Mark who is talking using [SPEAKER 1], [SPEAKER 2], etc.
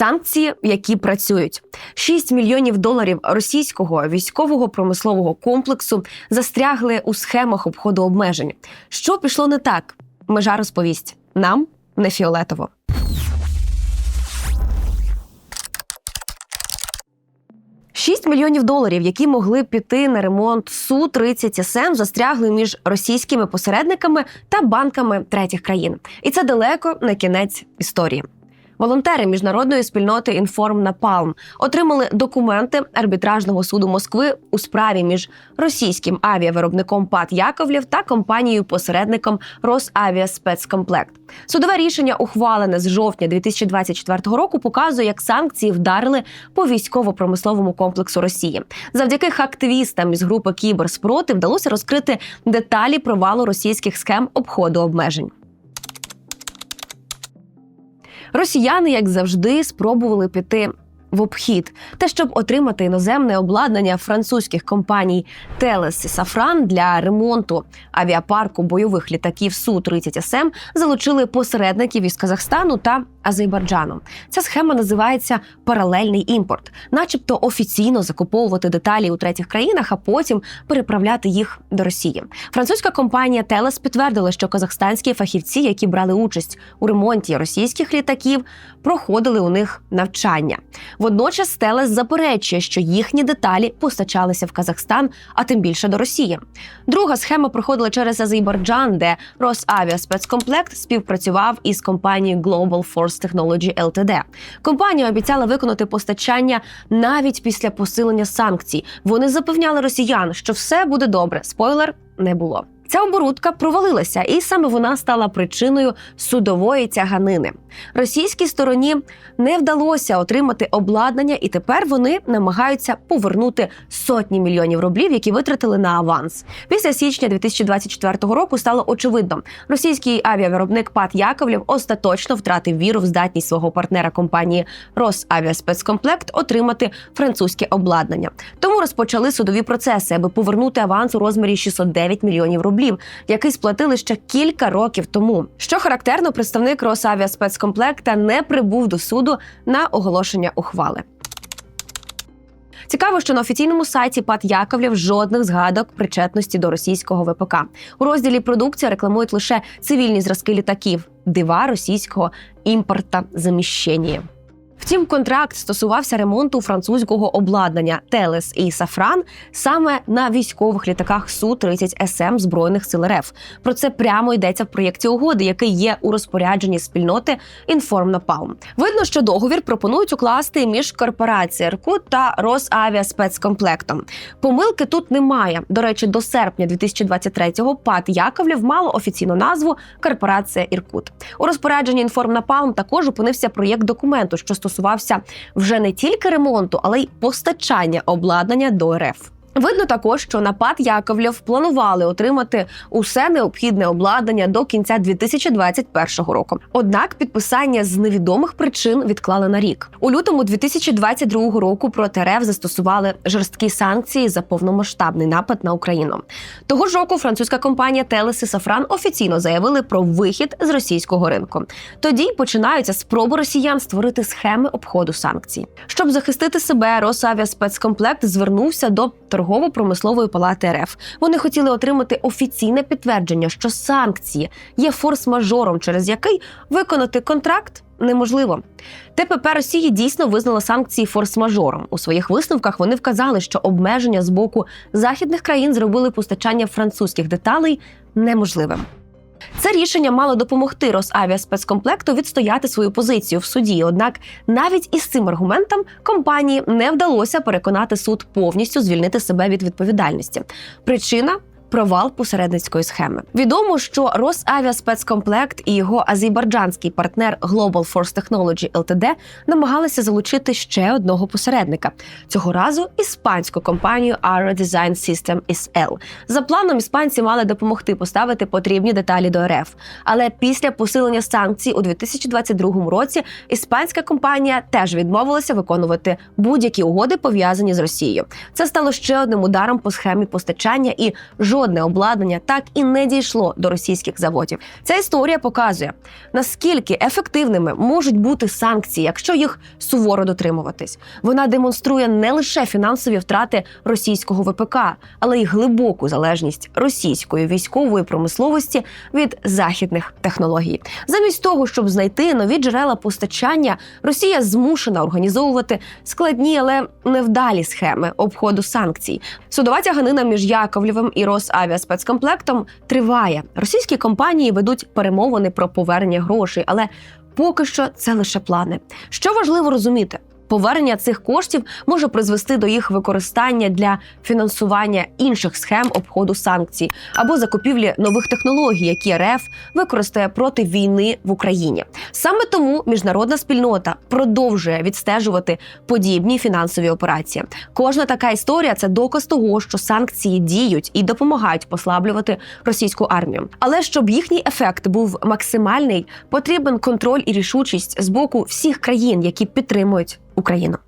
[SPEAKER 1] Санкції, які працюють, 6 мільйонів доларів російського військового промислового комплексу застрягли у схемах обходу обмежень. Що пішло не так? Межа розповість нам не фіолетово. Шість мільйонів доларів, які могли піти на ремонт су 30 СМ, застрягли між російськими посередниками та банками третіх країн, і це далеко не кінець історії. Волонтери міжнародної спільноти Інформ Напалм отримали документи арбітражного суду Москви у справі між російським авіавиробником ПАТ Яковлєв та компанією посередником Росавіаспецкомплект. Судове рішення, ухвалене з жовтня 2024 року, показує, як санкції вдарили по військово-промисловому комплексу Росії. Завдяки активістам із групи Кіберспротив вдалося розкрити деталі провалу російських схем обходу обмежень. Росіяни, як завжди, спробували піти в обхід, те, щоб отримати іноземне обладнання французьких компаній Телес і Сафран для ремонту авіапарку бойових літаків су 30 СМ залучили посередників із Казахстану та Азербайджану. Ця схема називається паралельний імпорт, начебто офіційно закуповувати деталі у третіх країнах, а потім переправляти їх до Росії. Французька компанія Телес підтвердила, що казахстанські фахівці, які брали участь у ремонті російських літаків, проходили у них навчання. Водночас Телес заперечує, що їхні деталі постачалися в Казахстан, а тим більше до Росії. Друга схема проходила через Азербайджан, де Росавіаспецкомплект співпрацював із компанією Global Force Technology Ltd. Компанія обіцяла виконати постачання навіть після посилення санкцій. Вони запевняли росіян, що все буде добре. Спойлер не було. Ця оборудка провалилася, і саме вона стала причиною судової тяганини. Російській стороні не вдалося отримати обладнання, і тепер вони намагаються повернути сотні мільйонів рублів, які витратили на аванс. Після січня 2024 року стало очевидно, російський авіавиробник ПАТ Яковлєв остаточно втратив віру в здатність свого партнера компанії Росавіаспецкомплект отримати французьке обладнання. Тому розпочали судові процеси, аби повернути аванс у розмірі 609 мільйонів рублів, який сплатили ще кілька років тому. Що характерно, представник Росавіаспецкомплекта не прибув до суду на оголошення ухвали. Цікаво, що на офіційному сайті ПАТ Яковлєв жодних згадок причетності до російського ВПК. У розділі продукція рекламують лише цивільні зразки літаків, дива російського імпорта заміщення. Втім, контракт стосувався ремонту французького обладнання Телес і Сафран саме на військових літаках су 30 СМ збройних сил РФ. Про це прямо йдеться в проєкті угоди, який є у розпорядженні спільноти Інформнапалм. Видно, що договір пропонують укласти між корпорацією «Іркут» та Росавіаспецкомплектом. Помилки тут немає. До речі, до серпня 2023-го ПАТ Яковлєв мало офіційну назву Корпорація Іркут. У розпорядженні Інформнапалм також опинився проєкт документу, що стосувався вже не тільки ремонту, але й постачання обладнання до РФ. Видно також, що на ПАТ Яковлєв планували отримати усе необхідне обладнання до кінця 2021 року. Однак підписання з невідомих причин відклали на рік. У лютому 2022 року проти РФ застосували жорсткі санкції за повномасштабний напад на Україну. Того ж року французька компанія Телес і Сафран офіційно заявили про вихід з російського ринку. Тоді починаються спроби росіян створити схеми обходу санкцій. Щоб захистити себе, Росавіаспецкомплект звернувся до торгово-промислової палати РФ. Вони хотіли отримати офіційне підтвердження, що санкції є форс-мажором, через який виконати контракт. Неможливо. ТПП Росії дійсно визнала санкції форс-мажором. У своїх висновках вони вказали, що обмеження з боку західних країн зробили постачання французьких деталей неможливим. Це рішення мало допомогти Росавіаспецкомплекту відстояти свою позицію в суді. Однак навіть із цим аргументом компанії не вдалося переконати суд повністю звільнити себе від відповідальності. Причина. Провал посередницької схеми відомо, що Росавіаспецкомплект і його азербайджанський партнер Global Force Technology Ltd намагалися залучити ще одного посередника цього разу іспанську компанію Aero Design System SL. За планом іспанці мали допомогти поставити потрібні деталі до РФ. Але після посилення санкцій у 2022 році іспанська компанія теж відмовилася виконувати будь-які угоди пов'язані з Росією. Це стало ще одним ударом по схемі постачання і жодного жодне обладнання так і не дійшло до російських заводів. Ця історія показує, наскільки ефективними можуть бути санкції, якщо їх суворо дотримуватись. Вона демонструє не лише фінансові втрати російського ВПК, але й глибоку залежність російської військової промисловості від західних технологій. Замість того, щоб знайти нові джерела постачання, Росія змушена організовувати складні, але невдалі схеми обходу санкцій. Судова тяганина між Яковлєвим і Росавіаспецкомплектом триває. Російські компанії ведуть перемовини про повернення грошей, але поки що це лише плани. Що важливо розуміти? Повернення цих коштів може призвести до їх використання для фінансування інших схем обходу санкцій або закупівлі нових технологій, які РФ використає проти війни в Україні. Саме тому міжнародна спільнота продовжує відстежувати подібні фінансові операції. Кожна така історія це доказ того, що санкції діють і допомагають послаблювати російську армію. Але щоб їхній ефект був максимальний, потрібен контроль і рішучість з боку всіх країн, які підтримують Україну.